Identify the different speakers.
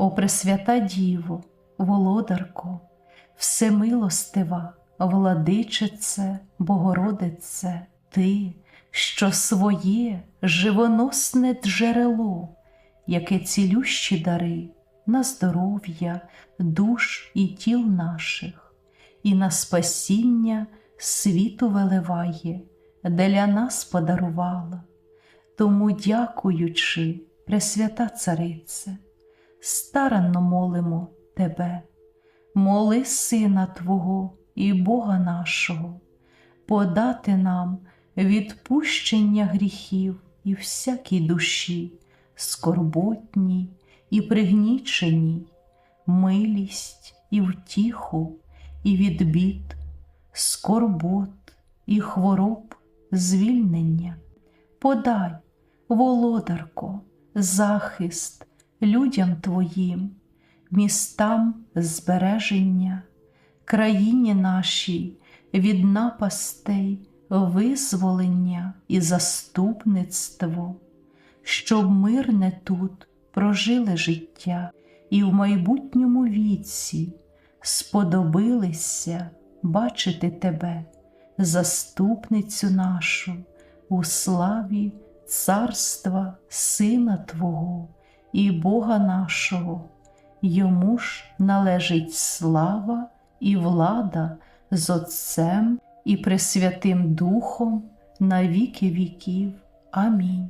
Speaker 1: О Пресвята Діво, володарко, всемилостива, владичице, Богородице, Ти, що своє живоносне джерело, яке цілющі дари на здоров'я, душ і тіл наших, і на спасіння світу виливає, для нас подарувала. Тому, дякуючи, Пресвята Царице, старанно молимо Тебе, моли Сина Твого і Бога нашого, подати нам відпущення гріхів і всякій душі, скорботній і пригніченій, милість і втіху, і від бід, скорбот і хвороб звільнення. Подай, володарко, захист людям Твоїм, містам збереження, країні нашій від напастей, визволення і заступництво, щоб мирне тут прожили життя і в майбутньому віці сподобилися бачити Тебе, заступницю нашу у славі царства Сина Твого і Бога нашого, йому ж належить слава і влада з Отцем і Пресвятим Духом на віки віків. Амінь.